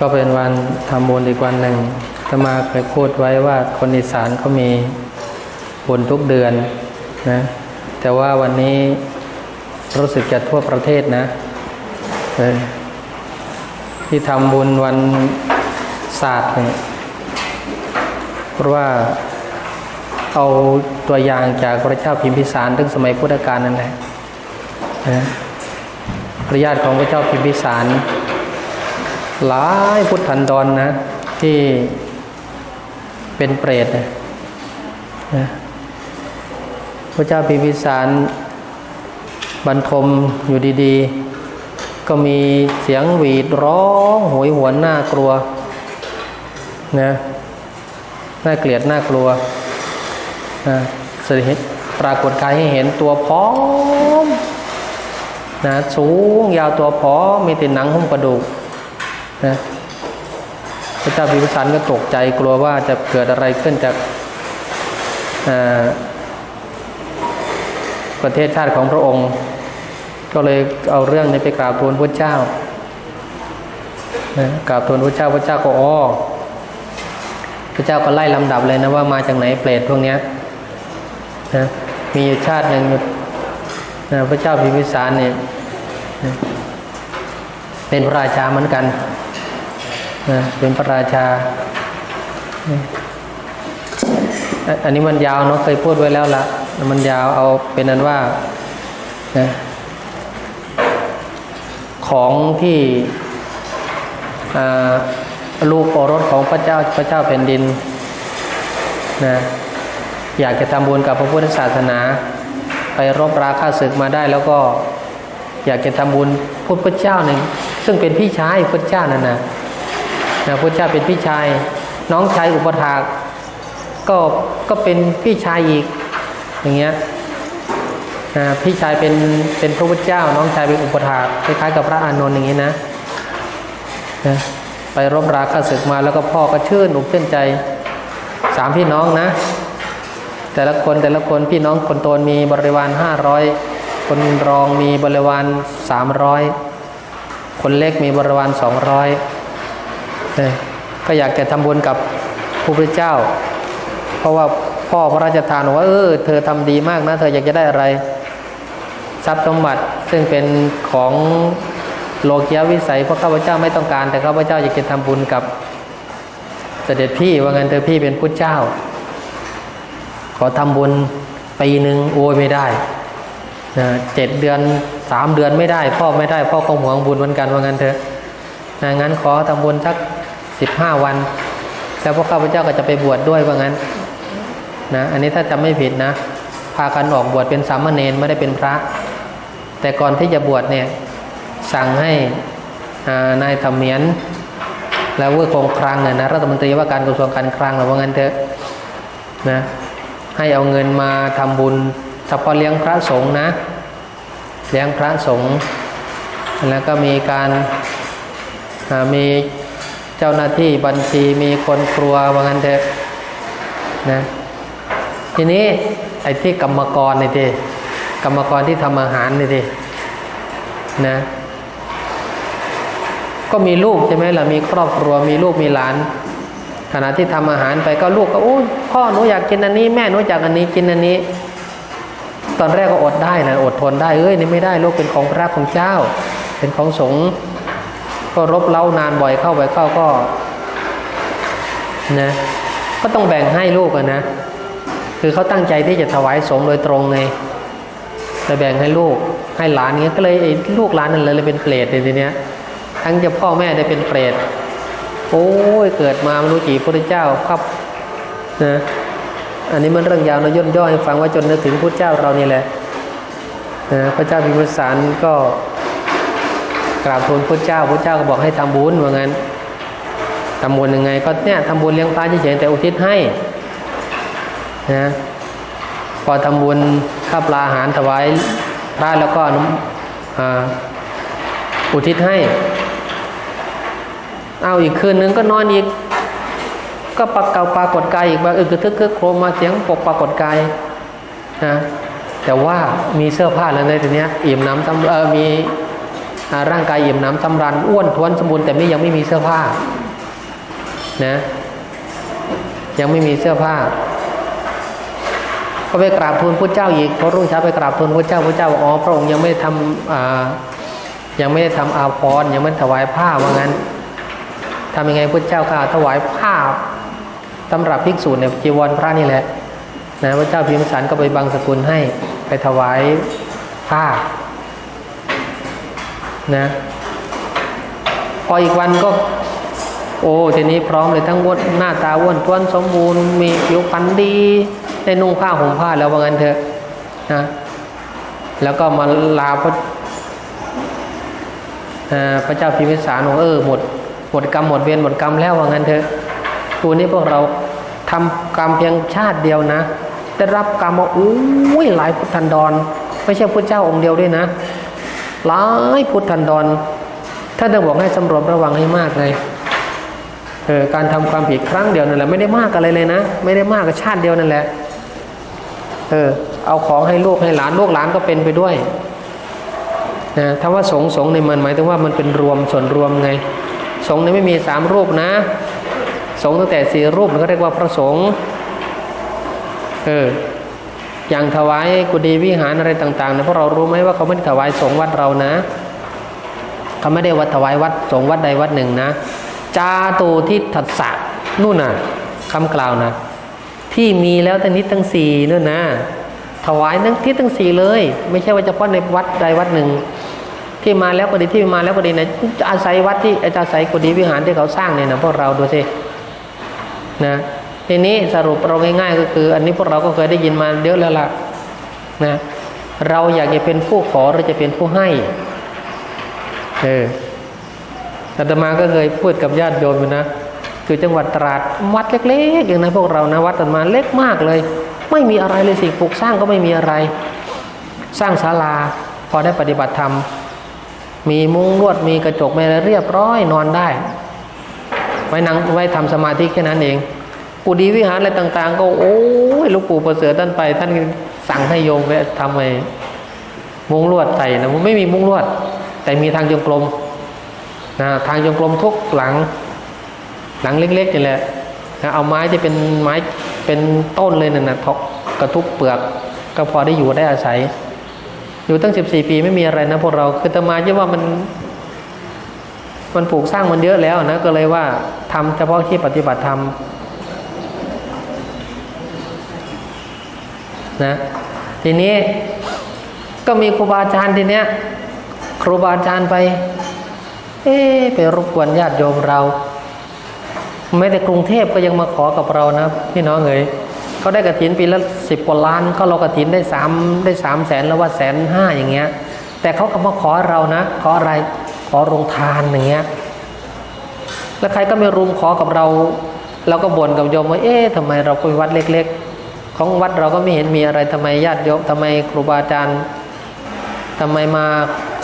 ก็เป็นวันทำบุญอีกวันหนึ่งอาตมาเคยพูดไว้ว่าคนอีสานเขามีบุญทุกเดือนนะแต่ว่าวันนี้รู้สึกจะทั่วประเทศนะเออที่ทำบุญวันศาสตร์เนี่ยเพราะว่าเอาตัวอย่างจากพระเจ้าพิมพิสารตั้งสมัยพุทธกาลนั่นแหละนะพระญาติของพระเจ้าพิมพิสาร หลายพุทธันดรนนะ ที่เป็นเปรตนะพระเจ้าพิพิสารบรรทมอยู่ดีๆ ก็มีเสียงหวีดร้องโหยหวนน่ากลัวนะน่าเกลียดน่ากลัวนะแสดงปรากฏกายให้เห็นตัวพร้อมนะสูงยาวตัวพร้อมมีแต่หนังหุ้มกระดูก นะพระเจ้าพิมพิสารก็ตกใจกลัวว่าจะเกิดอะไรขึ้นจากประเทศชาติของพระองค์ ก็เลยเอาเรื่องนี้ไปกราบทูลพระเจ้านะกราบทูลพระเจ้าพระเจ้าก็อ้อพระเจ้าก็ไล่ลำดับเลยนะว่ามาจากไหนเปรตพวกเนี้ยนะมีอยู่ชาติหนึ่งนะพระเจ้าพิมพิสารเนี่ยเป็นพระราชาเหมือนกัน นะเป็นพระราชา อันนี้มันยาวเนาะเคยพูดไว้แล้วละมันยาวเอาเป็นนั้นว่านะของที่ลูกโอรสของพระเจ้าพระเจ้าแผ่นดินนะอยากจะทำบุญกับพระพุทธศาสนา ไปรบราฆ่าศึกมาได้แล้วก็อยากจะทำบุญพุทธเจ้าหนึ่งซึ่งเป็นพี่ชายพุทธเจ้านั่นนะ นะพุทธเจ้าเป็นพี่ชาย น้องชายอุปถากก็ก็เป็นพี่ชายอีกอย่างเงี้ยนะพี่ชายเป็นเป็นพระพุทธเจ้า น้องชายเป็นอุปถากคล้ายๆกับพระอานนท์อย่างนี้นะนะไปรบราฆ่าศึกมาแล้วก็พ่อก็ชื่นอกชื่นใจสามพี่น้องนะ แต่ละคนแต่ละคนพี่น้องคนโตนมีบริวารห้าร้อยคนรองมีบริวารสามร้อยคนเล็กมีบริวารสองร้อย ก็อยากจะทำบุญกับพระพุทธเจ้า เพราะว่าพ่อพระราชทานว่าเออเธอทำดีมากนะ เธออยากจะได้อะไร ทรัพย์สมบัติซึ่งเป็นของโลกียวิสัยเพราะข้าพเจ้าไม่ต้องการ แต่ข้าพเจ้าอยากจะทำบุญกับเสด็จพี่ว่างั้นเธอพี่เป็นพุทธเจ้า ขอทำบุญปีหนึ่งโอ้ยไม่ได้นะเจ็ดเดือนสามเดือนไม่ได้ พ่อไม่ได้ พ่อคงหวงบุญเหมือนกันว่างั้นเถอะนะงั้นขอทำบุญสัก สิบห้าวัน แล้วพวกข้าพเจ้าก็จะไปบวชดด้วยว่างั้นนะอันนี้ถ้าจำไม่ผิดนะ พากันออกบวชเป็นสามเณรไม่ได้เป็นพระ แต่ก่อนที่จะบวชเนี่ยสั่งให้นายธรรมเมียนแล้วเวอร์คงครังเนี่ยนะรัฐมนตรีว่าการกระทรวงการคลังหรือว่างั้นเถอะนะให้เอาเงินมาทำบุญเฉพาะเลี้ยงพระสงฆ์นะ เลี้ยงพระสงฆ์แล้วก็มีการมี เจ้าหน้าที่บัญชีมีคนครัวว่างั้นเถอะนะทีนี้ไอ้ที่กรรมกรนี่ทีกรรมกรที่ทำอาหารนี่ทีนะ ก็มีลูกใช่ไหมล่ะมีครอบครัวมีลูกมีหลาน ขณะที่ทำอาหารไปก็ลูกก็โอ้พ่อหนูอยากกินอันนี้ แม่หนูอยากอันนี้กินอันนี้ ตอนแรกก็อดได้นะอดทนได้เอ้ยนี่ไม่ได้ลูกเป็นของพระของเจ้า เป็นของสงฆ์ ก็รบเล้านานบ่อยเข้าบ่อยเข้าก็นะก็ต้องแบ่งให้ลูกนะ คือเขาตั้งใจที่จะถวายสงฆ์โดยตรงไงจะแบ่งให้ลูกให้หลานเงี้ยก็เลยลูกหลานนั่นเลยเป็นเปรตในทีเนี้ย ทั้งจะพ่อแม่ได้เป็นเปรตโอ้ยเกิดมาไม่รู้กี่พระเจ้าครับนะอันนี้มันเรื่องยาวนะย่นย่อให้ฟังว่าจนถึงพระเจ้าเรานี่แหละนะพระเจ้าพิมพิสารก็ กราบทูลพระเจ้าพระเจ้าก็บอกให้ทำบุญว่างั้นทำบุญยังไง ก็เนี่ยทำบุญเลี้ยงพระเฉยๆแต่อุทิศให้นะพอทำบุญข้าปลาอาหารถวายพระแล้วก็นุอุทิศให้ เอาอีกคืนนึงก็นอนอีก ก็ปรากเกาปรากฏกายอีกบางอึกทึกคึกโครมมาเสียงปกปรากฏกายนะแต่ว่ามีเสื้อผ้าแล้วในทีเนี้ยอิ่มน้ำตำเออมี ร่างกายอิ่มหน้ำสำราญอ้วนท้วนสมบูรณ์แต่ไม่ยังไม่มีเสื้อผ้านะยังไม่มีเสื้อผ้า ก็ไปกราบทูลพระเจ้าอีกพอรุ่งเช้าไปกราบทูลพระเจ้าพระเจ้าบอกอ๋อพระองค์ยังไม่ได้ทำยังไม่ได้ทำอาภรณ์ยังไม่ถวายผ้าว่างั้นทำยังไงพระเจ้าก็ถวายผ้าสำรับภิกษุเนี่ยจีวรพระนี่แหละนะพระเจ้าพิมพิสารก็ไปบังสกุลให้ไปถวายผ้า นะพออีกวันก็ โอ้ทีนี้พร้อมเลยทั้งวนหน้าตาอ้วนท้วนสมบูรณ์มีผิวพรรณดีได้นุ่งผ้าห่มผ้าแล้วว่างั้นเถอะนะแล้วก็มาลาพระพระเจ้าพิมพิสารบอกเออหมดหมดกรรมหมดเวรหมดกรรมแล้วว่างั้นเถอะตัวนี้พวกเราทำกรรมเพียงชาติเดียวนะได้รับกรรมมาอุ้ยหลายพุทธันดร ไม่ใช่พระเจ้าองค์เดียวด้วยนะ หลายพุทธันดรท่านจะบอกให้สำรวมระวังให้มากเลยเออการทำความผิดครั้งเดียวนั่นแหละไม่ได้มากอะไรเลยนะ ไม่ได้มากกับชาติเดียวนั่นแหละเออเอาของให้ลูกให้หลานลูกหลานก็เป็นไปด้วยนะถ้าว่าสงสงในมันหมายถึงว่ามันเป็นรวมส่วนรวมไง สงฆ์เนี่ยไม่มีสามรูปนะ สงตั้งแต่สี่รูปมันก็เรียกว่าพระสงฆ์เออ อย่างถวายกุฏิวิหารอะไรต่างๆนะพวกเรารู้ไหมว่าเขาไม่ได้ถวายสงฆ์วัดเรานะเขาไม่ได้วัดถวายวัดสงฆ์วัดใดวัดหนึ่งนะจาตูทิทัสสะนู่นน่ะคำกล่าวนะ ที่มีแล้วทั้งนิดทั้งสี่นู่นนะถวายทั้งทิศทั้งสี่เลย ไม่ใช่ว่าเฉพาะในวัดใดวัดหนึ่ง ที่มาแล้วก็ดีที่มาแล้วก็ดีนะจะอาศัยวัดที่อาศัยกุฏิวิหารที่เขาสร้างเนี่ยนะพวกเราดูสินะ ทีนี้สรุปเราง่ายๆก็คือ อันนี้พวกเราก็เคยได้ยินมาเยอะแล้วล่ะนะเราอยากจะเป็นผู้ขอหรือจะเป็นผู้ให้เอออาตมาก็เคยพูดกับญาติโยมอยู่นะคือจังหวัดตราดวัดเล็กๆอย่างนะพวกเรานะวัดอาตมาเล็กมากเลย ไม่มีอะไรเลยสิ่งปลูกสร้างก็ไม่มีอะไร สร้างศาลาพอได้ปฏิบัติธรรมมีมุ้งลวดมีกระจกไมีอะไรเรียบร้อยนอนได้ ไว้นั่งไว้ทำสมาธิแค่นั้นเอง กุฏิวิหารอะไรต่าง ๆ ก็โอ้ยหลูกปู่ประเสริฐท่านไป ท่านสั่งให้โยมไปทำไอ้มุ้งลวดใส่นะมันไม่มีมุ้งลวด แต่มีทางจงกรมนะทางจงกรมทุกหลัง หลังเล็กๆนี่แหละนะเอาไม้ที่เป็นไม้เป็นต้นเลยนั่นนะทกกระทุบเปลือก ก็พอได้อยู่ได้อาศัย อยู่ตั้งสิบสี่ปีไม่มีอะไรนะพวกเราคือแตมาคิดว่ามัน มันปลูกสร้างมันเยอะแล้วนะก็เลยว่าทำเฉพาะที่ปฏิบัติธรรม นะทีนี้ก็มีครูบาอาจารย์ทีเนี้ยครูบาอาจารย์ไป เอ๊ไปรบกวนญาติโยมเราไม่แต่กรุงเทพก็ยังมาขอกับเรานะพี่น้องเอ๋ยเขาได้กระถินปีละสิบกว่าล้านเขาเรากระถินได้สามได้สามแสนแล้วว่าแสนห้าอย่างเงี้ย แต่เขาก็มาขอเรานะ ขออะไรขอโรงทานอย่างเงี้ย แล้วใครก็ไม่รุมขอกับเรา เราก็บ่นกับโยมว่าเอ๊ะทำไมเราเป็นวัดเล็ก ของวัดเราก็ไม่เห็นมีอะไรทำไมญาติโยมทำไมครูบาอาจารย์ทำไมมา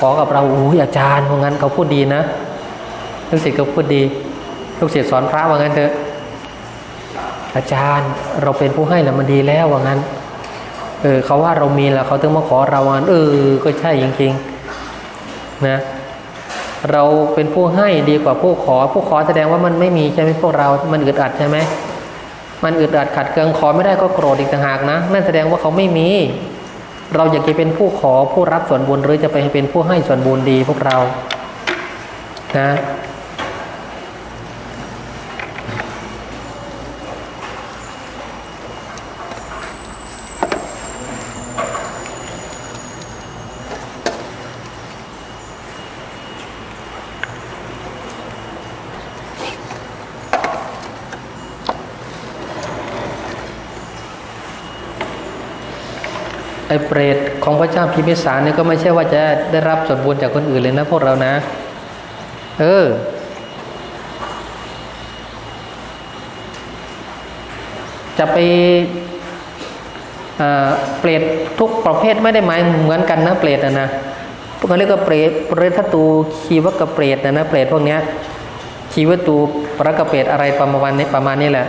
ขอกับเราโอ้ยอาจารย์ว่างั้นเขาพูดดีนะลูกศิษย์ก็พูดดีลูกศิษย์สอนพระว่างั้นเถอะอาจารย์เราเป็นผู้ให้แล้วมันดีแล้วว่างั้นเออเขาว่าเรามีแล้วเขาถึงมาขอเราว่างั้นเออก็ใช่จริงๆนะเราเป็นผู้ให้ดีกว่าผู้ขอ ผู้ขอแสดงว่ามันไม่มีใช่ไหมพวกเรา มันอึดอัดใช่ไหม มันอึดอัดขัดเคืองขอไม่ได้ก็โกรธอีกต่างหากนะ นั่นแสดงว่าเขาไม่มี เราอยากจะเป็นผู้ขอผู้รับส่วนบุญหรือจะไปเป็นผู้ให้ส่วนบุญดีพวกเรา นะ ไอ้เปรตของพระเจ้าพิมพิสารเนี่ยก็ไม่ใช่ว่าจะได้รับส่วนบุญจากคนอื่นเลยนะพวกเรานะ เออ จะไปเอ่อเปรตทุกประเภทไม่ได้หมายเหมือนกันนะเปรตนะนะพวกเขาเรียกว่าเปรตเปรตตูชีวกเปรตนะนะเปรตพวกเนี้ยชีวตูปรกเปรตอะไรประมาณนี้ประมาณนี้แหละ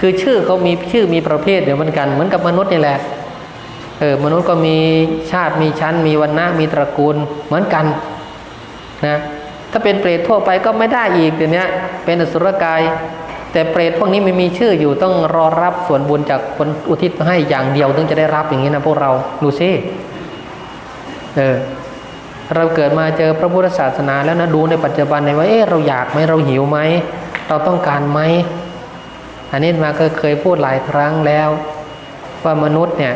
คือชื่อเขามีชื่อมีประเภทเดียวกันเหมือนกับมนุษย์นี่แหละ เออมนุษย์ก็มีชาติมีชั้น มีวรรณะมีตระกูลเหมือนกันนะถ้าเป็นเปรตทั่วไปก็ไม่ได้อีกเดี๋ยวนี้เป็นอสุรกาย แต่เปรตพวกนี้ไม่มีชื่ออยู่ต้องรอรับส่วนบุญจากคนอุทิศให้อย่างเดียวถึงจะได้รับอย่างนี้นะพวกเราดูซิเออเราเกิดมาเจอพระพุทธศาสนาแล้วนะดูในปัจจุบันในว่าเออเราอยากไหมเราหิวไหมเราต้องการไหมอันนี้มาก็เคยพูดหลายครั้งแล้ว ว่ามนุษย์เนี่ย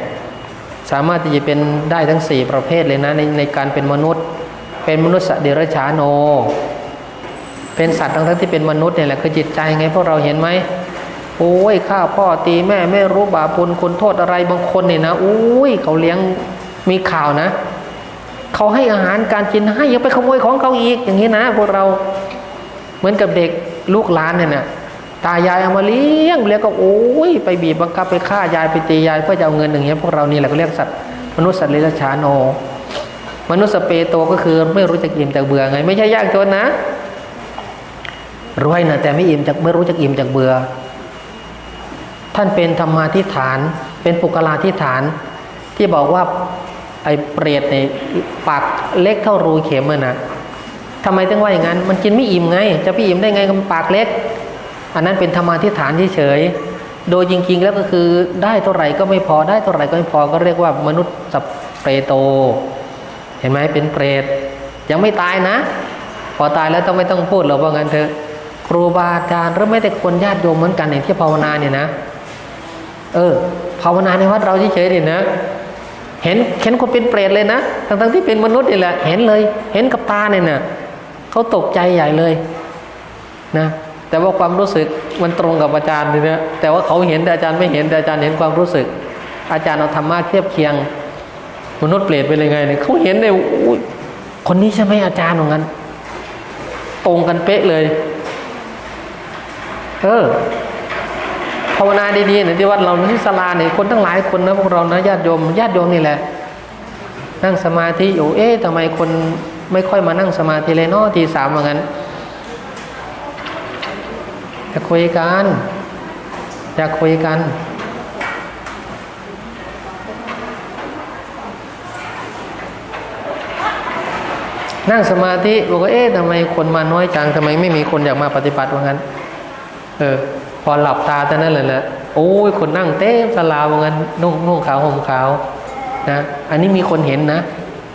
สามารถที่จะเป็นได้ทั้งสี่ประเภทเลยนะในในการเป็นมนุษย์ เป็นมนุษย์เดรัจฉานโน เป็นสัตว์ทั้งทั้งที่เป็นมนุษย์เนี่ยแหละคือจิตใจไงพวกเราเห็นไหมโอ้ยข้าพ่อตีแม่ไม่รู้บาปบุญคุณโทษอะไรบางคนเนี่ยนะอุ้ยเขาเลี้ยงมีข่าวนะเขาให้อาหารการกินให้ยังไปขโมยของเขาอีกอย่างนี้นะพวกเราเหมือนกับเด็กลูกหลานเนี่ยนะ ตายายเอามาเลี้ยงแล้วก็โอ้ยไปบีบบังคับไปฆ่ายายไปตียายเพื่อจะเอาเงินอย่างเงี้ยพวกเรานี่แหละก็เรียกสัตว์มนุษย์สัตว์เลี้ยงฉานโนมนุษย์สเปโตก็คือไม่รู้จักอิ่มจากเบื่อไง ไม่ใช่ยากจนนะรวยนะแต่ไม่อิ่มจากไม่รู้จักอิ่มจากเบื่อ ท่านเป็นธรรมาทิฏฐาน เป็นปุกลาทิฏฐาน ที่บอกว่าไอ้เปรตในปากเล็กเท่ารูเข็มอะนะทำไมถึงว่าอย่างนั้น มันกินไม่อิ่มไง จะไปอิ่มได้ไงกับปากเล็ก อันนั้นเป็นธรรมาทิฏฐานเฉยๆ โดยจริง ๆ แล้วก็คือได้เท่าไหร่ก็ไม่พอได้เท่าไหร่ก็ไม่พอก็เรียกว่ามนุษย์สเปรโต เห็นไหมเป็นเปรตยังไม่ตายนะ พอตายแล้วต้องไม่ต้องพูดหรอกว่างั้นเถอะครูบาอาจารย์หรือไม่แต่คนญาติโยมเหมือนกันอย่างที่ภาวนาเนี่ยนะ เออ ภาวนาในวัดเราเฉยๆเนี่ยนะ เห็นเห็นคนเป็นเปรตเลยนะทั้งๆที่เป็นมนุษย์นี่แหละ เห็นเลย เห็นกับตาเนี่ยนะเขาตกใจใหญ่เลย นะ แต่ว่าความรู้สึกมันตรงกับอาจารย์เลยนะแต่ว่าเขาเห็นแต่อาจารย์ไม่เห็นแต่อาจารย์เห็นความรู้สึก อาจารย์เอาธรรมะเทียบเคียง มนุษย์เปรตเป็นยังไงเนี่ยเขาเห็นเลยอุ๊ยคนนี้ใช่ไหมอาจารย์ของกันตรงกันเป๊ะเลยเออภาวนาดีๆเนี่ยที่วัดเราที่ศาลาเนี่ยคนทั้งหลายคนนะพวกเรานะญาติโยมญาติโยมนี่แหละ นั่งสมาธิอยู่เอ๊ะทำไมคนไม่ค่อยมานั่งสมาธิเลยเนาะทีสามเหมือน กันอยากคุยกันอยากคุยกัน นั่งสมาธิบอกว่าเอ๊ะทำไมคนมาน้อยจังทำไมไม่มีคนอยากมาปฏิบัติว่างั้น เออ พอหลับตาแต่นั้นเลยแหละโอ้ยคนนั่งเต้มสลาว่างั้นนุ่งนุ่งขาวห่มขาวนะอันนี้มีคนเห็นนะ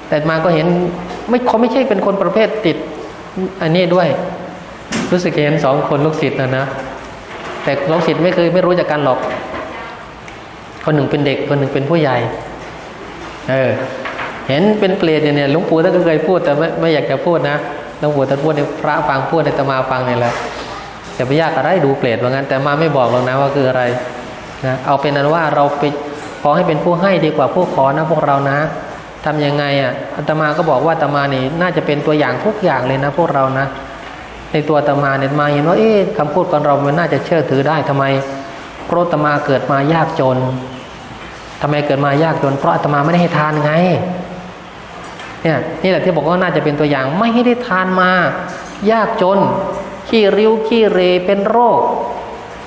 แต่มาก็เห็นไม่เขาไม่ใช่เป็นคนประเภทติด อันนี้ด้วย รู้สึกเห็นสองคนลูกศิษย์นะนะ แต่ลูกศิษย์ไม่เคยไม่รู้จักกันหรอก คนหนึ่งเป็นเด็กคนหนึ่งเป็นผู้ใหญ่ เออ เห็นเป็นเปรตเนี่ยเนี่ยหลวงปู่ท่านก็เคยพูดแต่ไม่ไม่อยากจะพูดนะหลวงปู่ท่านพูดในพระฟังพูดในตมาฟังเนี่ยแหละจะไปยากอะไรดูเปรตว่างั้น แต่มาไม่บอกหรอกนะว่าคืออะไรนะเอาเป็นนั้นว่าเราไปขอให้เป็นผู้ให้ดีกว่าผู้ขอนะพวกเรานะทำยังไงอะอาตมาก็บอกว่าอาตมานี่น่าจะเป็นตัวอย่างทุกอย่างเลยนะ พวกเรานะ ในตัวตมาเนี่ยมาเห็นว่าเอ๊ะคำพูดของเรา มันน่าจะเชื่อถือได้ทำไมเพราะตมาเกิดมายากจนทำไมเกิดมายากจน เพราะตมาไม่ได้ให้ทานไงเนี่ยนี่แหละที่บอกว่าน่าจะเป็นตัวอย่างไม่ให้ได้ทานมา ยากจน ขี้ริ้วขี้เรเป็นโรค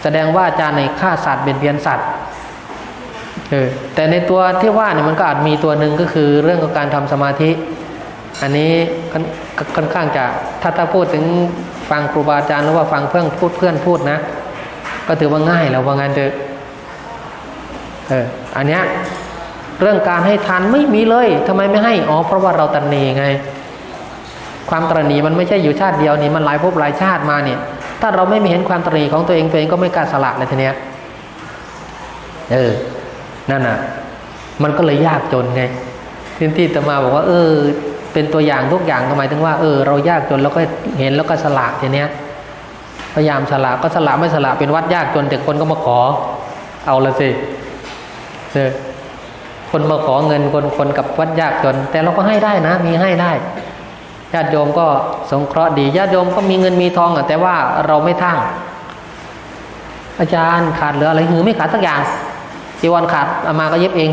แสดงว่าอาจารย์ในฆ่าสัตว์เบียดเบียนสัตว์เออแต่ในตัวที่ว่าเนี่ยมันก็อาจมีตัวหนึ่งก็คือเรื่องของการทำสมาธิ อันนี้ค่อนค่อนข้างจะถ้าถ้าพูดถึงฟังครูบาอาจารย์หรือว่าฟังเพื่อนพูดเพื่อนพูดนะ ก็ถือว่าง่ายแล้วว่างั้นเถอะเอออันเนี้ยเรื่องการให้ทานไม่มีเลยทำไมไม่ให้อ๋อเพราะว่าเราตันนีไง ความตรณีมันไม่ใช่อยู่ชาติเดียวนี่มันหลายภพหลายชาติมาเนี่ย ถ้าเราไม่มีเห็นความตรณีของตัวเองตัวเองก็ไม่กล้าสละเลยทีเนี้ยเออนั่นน่ะ มันก็เลยยากจนไงที่ที่ตมาบอกว่า เออ เป็นตัวอย่างทุกอย่างหมายถึงว่าเออเรายากจนเราก็เห็นแล้วก็สละทีเนี้ยพยายามสละก็สละไม่สละเป็นวัดยากจนแต่คนก็มาขอ เอาละสิเออคนมาขอเงินคนคนกับวัดยากจน แต่เราก็ให้ได้นะ มีให้ได้ญาติโยมก็สงเคราะห์ดีญาติโยมก็มีเงินมีทองอะแต่ว่าเราไม่ทั้งอาจารย์ขาดเหลืออะไรหือไม่ขาดสักอย่างจีวรขาดอามาก็เย็บเอง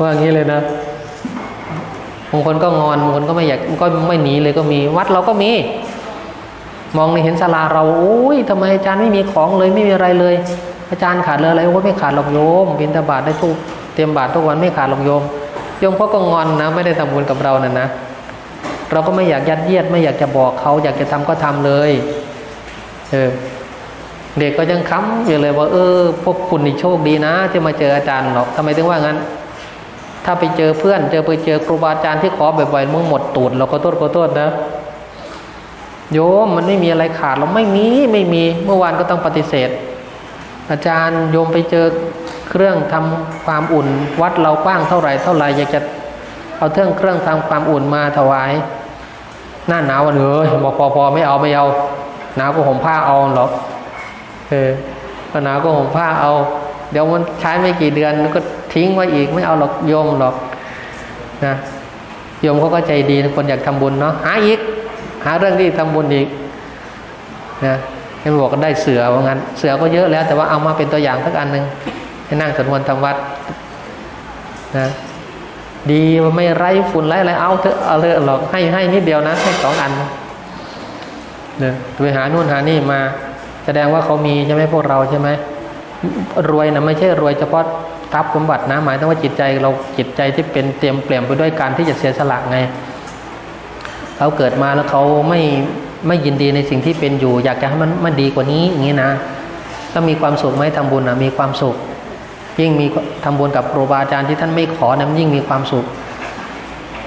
ว่าอย่างนี้เลยนะ บางคนก็งอนบางคนก็ไม่อยากก็ไม่หนีเลยก็มี วัดเราก็มี มองในเห็นศาลาเราโอ้ยทำไมอาจารย์ไม่มีของเลยไม่มีอะไรเลย อาจารย์ขาดเลือะไรโอ้ไม่ขาดหรอกโยมบินตบาทได้ทุกเตรียมบาตรทุกวันไม่ขาดหรอกโยมโยมเขาก็งอนนะ ไม่ได้ทำบุญกับเราน่ะนะ เราก็ไม่อยากยัดเยียด ไม่อยากจะบอกเขาอยากจะทำก็ทำเลยเออเด็กก็ยังค้ำอยู่เลยว่าเออพวกคุณนี่โชคดีนะที่มาเจออาจารย์หรอกทำไมถึงว่างั้น ถ้าไปเจอเพื่อน เจอไปเจอครูบาอาจารย์ที่ขอบ่อยๆมึงหมดตูดเราก็โทษก็โทษนะ โยมมันไม่มีอะไรขาดเราไม่มีไม่มีเมื่อวานก็ต้องปฏิเสธ อาจารย์โยมไปเจอเครื่องทำความอุ่น วัดเรากว้างเท่าไหร่เท่าไหร่อยากจะเอาเครื่องเครื่องทำความอุ่นมาถวาย หน้าหนาววันเอ้ยบอกพอพอไม่เอาไม่เอาหนาวก็ห่มผ้าเอาหรอกเออพอหนาวก็ห่มผ้าเอา เดี๋ยวมันใช้ไม่กี่เดือนก็ ทิ้งไว้อีกไม่เอาหรอกโยมหรอกนะโยมเขาก็ใจดีคนอยากทำบุญเนาะหาอีก หาเรื่องที่ทำบุญอีกนะให้บอกก็ได้เสือว่างั้น เสือก็เยอะแล้ว แต่ว่าเอามาเป็นตัวอย่างสักอันหนึ่งให้นั่งสวดมนต์ทำวัดนะดีว่าไม่ไร้ฝุ่นไร้อะไรเอาเถอะเอาเลยหรอกให้ให้นิดเดียวนะให้สองอันเนี่ยไปหานู่นหานี่มา แสดงว่าเขามีใช่ไหมพวกเราใช่ไหม รวยนะไม่ใช่รวยเฉพาะทรัพย์สมบัตินะหมายถึงว่าจิตใจเราจิตใจที่เป็นเตรียมเปลี่ยนไปด้วยการที่จะเสียสละไงเขาเกิดมาแล้วเขาไม่ไม่ยินดีในสิ่งที่เป็นอยู่ อยากจะให้มันมันดีกว่านี้อย่างนี้นะก็มีความสุขไหมทำบุญนะมีความสุข ยิ่งมีทำบุญกับครูบาอาจารย์ที่ท่านไม่ขอนะมันยิ่งมีความสุข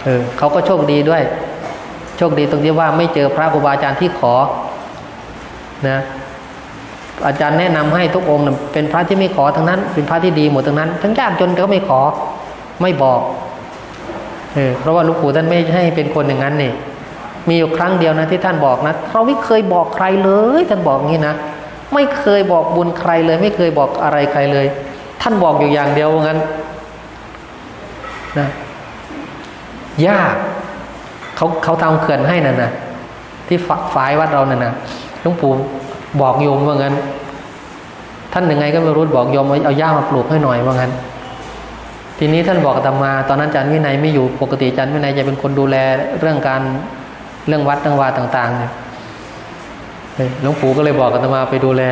เออเขาก็โชคดีด้วย โชคดีตรงที่ว่าไม่เจอพระครูบาอาจารย์ที่ขอนะ อาจารย์แนะนำให้ทุกองค์เป็นพระที่ไม่ขอทั้งนั้น เป็นพระที่ดีหมดทั้งนั้น ทั้งยากจนก็ไม่ขอไม่บอกเออเพราะว่าหลูกปู่ท่านไม่ให้เป็นคนอย่างนั้นนี่มีอยู่ครั้งเดียวนะที่ท่านบอกนะเราไม่เคยบอกใครเลยท่านบอกงี้นะไม่เคยบอกบุญใครเลย ไม่เคยบอกอะไรใครเลย ท่านบอกอยู่อย่างเดียวว่างั้นนะยากเขาเขาทำเขื่อนให้นั่นนะที่ฝฝายวัดเรานั่นนะหลวงปู่ บอกโยมว่างั้น ท่านยังไงก็ไม่รู้บอกโยมเอาหญ้ามาปลูกให้หน่อยว่างั้น ทีนี้ท่านบอกอามา ตอนนั้นอาจารย์วินัยไม่อยู่ปกติอาจารย์วินัยจะเป็นคนดูแลเรื่องการเรื่องวัดเรื่องวาต่างๆเนี่ยหลวงปู่ก็เลยบอกอาตมาไปดูแล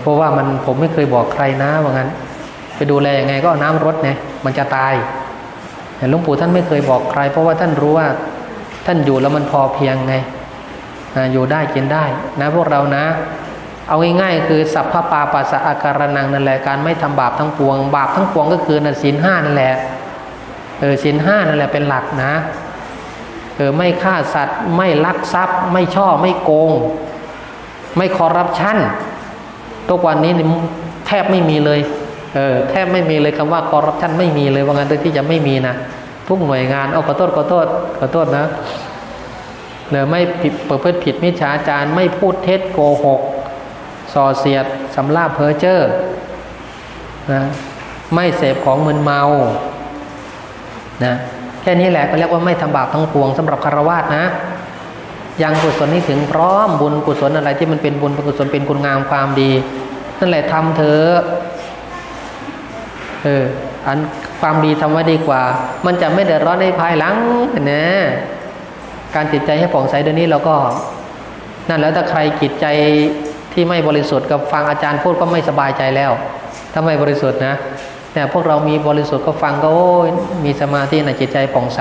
เพราะว่ามันผมไม่เคยบอกใครนะว่างั้น ไปดูแลยังไงก็เอาน้ำรดเนี่ยมันจะตายแต่หลวงปู่ท่านไม่เคยบอกใคร เพราะว่าท่านรู้ว่าท่านอยู่แล้วมันพอเพียงไง อยู่ได้กินได้นะพวกเรานะ เอาง่ายๆคือสัพพปาปัสสะอาการนังนั่นแหละการไม่ทำบาปทั้งปวง บาปทั้งปวงก็คือนั่นศีลห้านั่นแหละเออศีลห้านั่นแหละเป็นหลักนะเออไม่ฆ่าสัตว์ไม่ลักทรัพย์ ไม่ช่อไม่โกง ไม่คอร์รัปชันทุกวันนี้แทบไม่มีเลยเออแทบไม่มีเลยคำว่าคอร์รัปชันไม่มีเลยว่างั้นที่จะไม่มีนะทุกหน่วยงานเอาขอโทษขอโทษขอโทษนะ เนอไม่ผิดประพฤติผิดมิจฉาจารไม่พูดเท็จโกหก ส่อเสียดสำลาบเพอเจอร์นะไม่เสพของมึนเมานะแค่นี้แหละก็เรียกว่าไม่ทำบาปทั้งปวงสำหรับคารวาสนะยังกุศลนี้ถึงพร้อมบุญกุศลอะไรที่มันเป็นบุญเป็นกุศลเป็นคุณงามความดี นั่นแหละทำเถอะเอออันความดีทำไว้ดีกว่า มันจะไม่เดือดร้อนในภายหลังนะ การจิตใจให้ผ่องใสเดี๋ยวนี้เราก็นั่นแล้วถ้าใครจิตใจที่ไม่บริสุทธิ์กับฟังอาจารย์พูดก็ไม่สบายใจแล้ว ถ้าไม่บริสุทธิ์นะแต่พวกเรามีบริสุทธิ์ก็ฟังก็โอ้ยมีสมาธิในจิตใจผ่องใส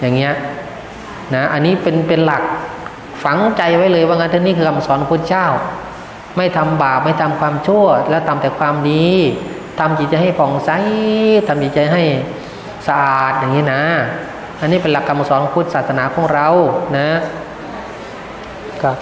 อย่างเงี้ยนะอันนี้เป็นเป็นหลักฝังใจไว้เลยว่างั้นท่านี่คือคำสอนพระเจ้า ไม่ทำบาปไม่ทำความชั่ว แล้วทำแต่ความดีทำจิตใจให้ผ่องใสทำจิตใจให้สะอาดอย่างนี้นะ อันนี้เป็นหลักคำสอนพุทธศาสนาของเรานะครับ